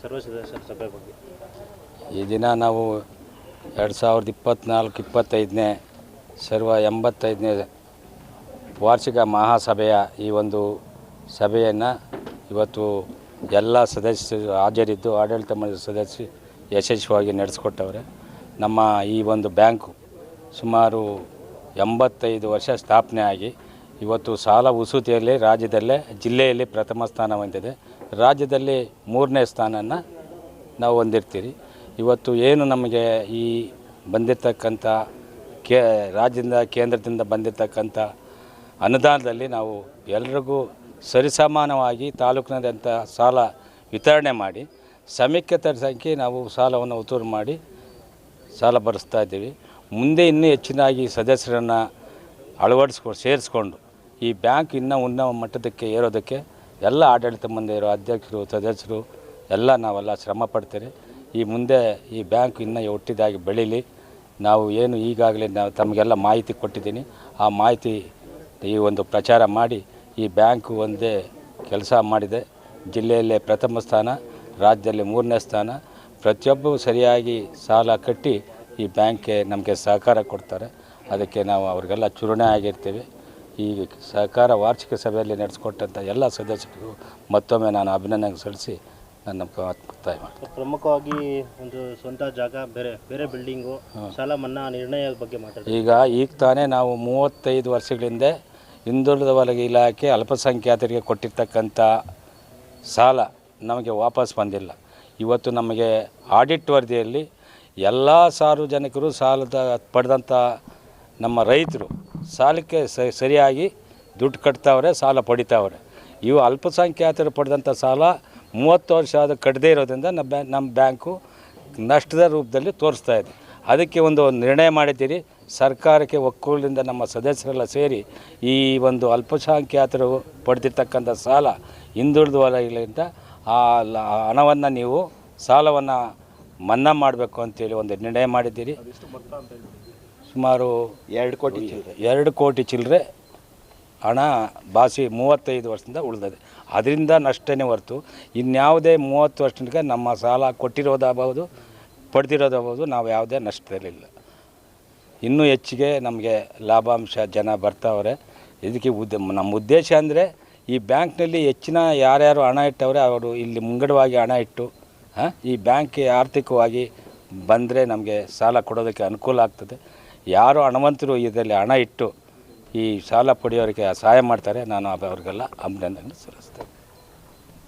ಸರ್ವ ಸದಸ್ಯರ ಸಭೆ ಬಗ್ಗೆ? ಈ ದಿನ ನಾವು ಎರಡು ಸಾವಿರದ ಇಪ್ಪತ್ತ್ನಾಲ್ಕು ಇಪ್ಪತ್ತೈದನೇ, ಸರ್ವ ಎಂಬತ್ತೈದನೇ ವಾರ್ಷಿಕ ಮಹಾಸಭೆಯ ಈ ಒಂದು ಸಭೆಯನ್ನು ಇವತ್ತು ಎಲ್ಲ ಸದಸ್ಯರು, ಹಾಜರಿದ್ದು ಆಡಳಿತ ಮಂಡಳಿ ಸದಸ್ಯರು ಯಶಸ್ವಿಯಾಗಿ ನಡೆಸ್ಕೊಟ್ಟವ್ರೆ. ನಮ್ಮ ಈ ಒಂದು ಬ್ಯಾಂಕು ಸುಮಾರು ಎಂಬತ್ತೈದು ವರ್ಷ ಸ್ಥಾಪನೆ ಆಗಿ ಇವತ್ತು ಸಾಲ ಉಸೂತಿಯಲ್ಲಿ ರಾಜ್ಯದಲ್ಲೇ, ಜಿಲ್ಲೆಯಲ್ಲಿ ಪ್ರಥಮ ಸ್ಥಾನ ಹೊಂದಿದೆ. ರಾಜ್ಯದಲ್ಲಿ ಮೂರನೇ ಸ್ಥಾನನ ನಾವು ಹೊಂದಿರ್ತೀರಿ. ಇವತ್ತು ಏನು ನಮಗೆ ಈ ಬಂದಿರತಕ್ಕಂಥ ಕೇ, ರಾಜ್ಯದಿಂದ, ಕೇಂದ್ರದಿಂದ ಬಂದಿರತಕ್ಕಂಥ ಅನುದಾನದಲ್ಲಿ ನಾವು ಎಲ್ರಿಗೂ ಸರಿಸಮಾನವಾಗಿ ತಾಲೂಕಿನಾದ್ಯಂತ ಸಾಲ ವಿತರಣೆ ಮಾಡಿ ಸಮೀಕ್ಷೆ ಸಂಖ್ಯೆ ನಾವು ಸಾಲವನ್ನು ಉತ್ತೂರು ಮಾಡಿ ಸಾಲ ಬರೆಸ್ತಾ ಇದ್ದೀವಿ. ಮುಂದೆ ಇನ್ನೂ ಹೆಚ್ಚಿನಾಗಿ ಸದಸ್ಯರನ್ನು ಅಳವಡಿಸ್ಕೊ, ಸೇರಿಸ್ಕೊಂಡು ಈ ಬ್ಯಾಂಕ್ ಇನ್ನೂ ಉನ್ನತ ಮಟ್ಟದಕ್ಕೆ ಏರೋದಕ್ಕೆ ಎಲ್ಲ ಆಡಳಿತ ಮುಂದೆ ಇರೋ ಅಧ್ಯಕ್ಷರು, ಸದಸ್ಯರು ಎಲ್ಲ ನಾವೆಲ್ಲ ಶ್ರಮ ಪಡ್ತೀರಿ ಈ ಮುಂದೆ ಈ ಬ್ಯಾಂಕ್ ಇನ್ನೂ ಒಟ್ಟಿದಾಗಿ ಬೆಳೀಲಿ. ನಾವು ಏನು ಈಗಾಗಲೇ ನಾವು ತಮಗೆಲ್ಲ ಮಾಹಿತಿ ಕೊಟ್ಟಿದ್ದೀನಿ. ಆ ಮಾಹಿತಿ ಈ ಒಂದು ಪ್ರಚಾರ ಮಾಡಿ ಈ ಬ್ಯಾಂಕ್ ಒಂದೇ ಕೆಲಸ ಮಾಡಿದೆ. ಜಿಲ್ಲೆಯಲ್ಲೇ ಪ್ರಥಮ ಸ್ಥಾನ, ರಾಜ್ಯದಲ್ಲಿ ಮೂರನೇ ಸ್ಥಾನ. ಪ್ರತಿಯೊಬ್ಬರು ಸರಿಯಾಗಿ ಸಾಲ ಕಟ್ಟಿ ಈ ಬ್ಯಾಂಕ್ಗೆ ನಮಗೆ ಸಹಕಾರ ಕೊಡ್ತಾರೆ. ಅದಕ್ಕೆ ನಾವು ಅವ್ರಿಗೆಲ್ಲ ಚುರುಣೆ ಆಗಿರ್ತೀವಿ. ಈ ಸಹಕಾರ ವಾರ್ಷಿಕ ಸಭೆಯಲ್ಲಿ ನಡೆಸಿಕೊಟ್ಟಂಥ ಎಲ್ಲ ಸದಸ್ಯರಿಗೂ ಮತ್ತೊಮ್ಮೆ ನಾನು ಅಭಿನಂದನೆ ಸಲ್ಲಿಸಿ ನನ್ನ ಮುಕ್ತಾಯ ಮಾಡ್ತೀನಿ ಪ್ರಮುಖವಾಗಿ ಒಂದು ಸ್ವಂತ ಜಾಗ ಬೇರೆ ಬೇರೆ ಬಿಲ್ಡಿಂಗು ಸಾಲ ಮನ್ನಾ ನಿರ್ಣಯದ ಬಗ್ಗೆ ಮಾತಾಡಿ ಈಗ ಈಗ ತಾನೇ ನಾವು ಮೂವತ್ತೈದು ವರ್ಷಗಳಿಂದ ಹಿಂದುಳಿದ ವಲಗ ಇಲಾಖೆ ಅಲ್ಪಸಂಖ್ಯಾತರಿಗೆ ಕೊಟ್ಟಿರ್ತಕ್ಕಂಥ ಸಾಲ ನಮಗೆ ವಾಪಸ್ ಬಂದಿಲ್ಲ. ಇವತ್ತು ನಮಗೆ ಆಡಿಟ್ ವರದಿಯಲ್ಲಿ ಎಲ್ಲ ಸಾರ್ವಜನಿಕರು ಸಾಲದ ಪಡೆದಂಥ ನಮ್ಮ ರೈತರು ಸಾಲಕ್ಕೆ ಸರಿಯಾಗಿ ದುಡ್ಡು ಕಟ್ತಾವ್ರೆ, ಸಾಲ ಪಡಿತಾವ್ರೆ. ಇವು ಅಲ್ಪಸಂಖ್ಯಾತರು ಪಡೆದಂಥ ಸಾಲ ಮೂವತ್ತು ವರ್ಷ ಆದ ಕಟ್ಟದೇ ಇರೋದ್ರಿಂದ ನಮ್ಮ ಬ್ಯಾ, ನಮ್ಮ ಬ್ಯಾಂಕು ನಷ್ಟದ ರೂಪದಲ್ಲಿ ತೋರಿಸ್ತಾ ಇದೆ. ಅದಕ್ಕೆ ಒಂದು ನಿರ್ಣಯ ಮಾಡಿದ್ದೀರಿ. ಸರ್ಕಾರಕ್ಕೆ ಒಕ್ಕೂಲದಿಂದ ನಮ್ಮ ಸದಸ್ಯರೆಲ್ಲ ಸೇರಿ ಈ ಒಂದು ಅಲ್ಪಸಂಖ್ಯಾತರು ಪಡೆದಿರ್ತಕ್ಕಂಥ ಸಾಲ ಹಿಂದುಳಿದ ವಲಯಗಳಿಂದ ಆ ಹಣವನ್ನು ನೀವು ಸಾಲವನ್ನು ಮನ್ನಾ ಮಾಡಬೇಕು ಅಂತೇಳಿ ಒಂದು ನಿರ್ಣಯ ಮಾಡಿದ್ದೀರಿ. ಸುಮಾರು ಎರಡು ಕೋಟಿ ಚಿಲ್ಲರೆ. ಎರಡು ಕೋಟಿ ಚಿಲ್ಲರೆ ಹಣ ಬಾಸಿ ಮೂವತ್ತೈದು ವರ್ಷದಿಂದ ಉಳಿದಿದೆ. ಅದರಿಂದ ನಷ್ಟನೇ ಹೊರತು ಇನ್ಯಾವುದೇ ಮೂವತ್ತು ವರ್ಷಕ್ಕೆ ನಮ್ಮ ಸಾಲ ಕೊಟ್ಟಿರೋದಾಗಬಹುದು ಪಡೆದಿರೋದಾಗಬಹುದು ನಾವು ಯಾವುದೇ ನಷ್ಟದಲ್ಲಿಲ್ಲ ಇನ್ನೂ ಹೆಚ್ಚಿಗೆ ನಮಗೆ ಲಾಭಾಂಶ ಜನ ಬರ್ತಾವ್ರೆ. ಇದಕ್ಕೆ ಉದ್ದ ನಮ್ಮ ಉದ್ದೇಶ ಅಂದರೆ ಈ ಬ್ಯಾಂಕ್ನಲ್ಲಿ ಹೆಚ್ಚಿನ ಯಾರ್ಯಾರು ಹಣ ಇಟ್ಟವ್ರೆ ಅವರು ಇಲ್ಲಿ ಮುಂಗಡವಾಗಿ ಹಣ ಇಟ್ಟು ಈ ಬ್ಯಾಂಕ್ಗೆ ಆರ್ಥಿಕವಾಗಿ ಬಂದರೆ ನಮಗೆ ಸಾಲ ಕೊಡೋದಕ್ಕೆ ಅನುಕೂಲ ಆಗ್ತದೆ. ಯಾರು ಹಣವಂತರು ಇದರಲ್ಲಿ ಹಣ ಇಟ್ಟು ಈ ಸಾಲ ಪಡೆಯೋರಿಗೆ ಸಹಾಯ ಮಾಡ್ತಾರೆ ನಾನು ಅವ್ರಿಗೆಲ್ಲ ಅಭಿನಂದನೆ ಸಲ್ಲಿಸ್ತೇನೆ.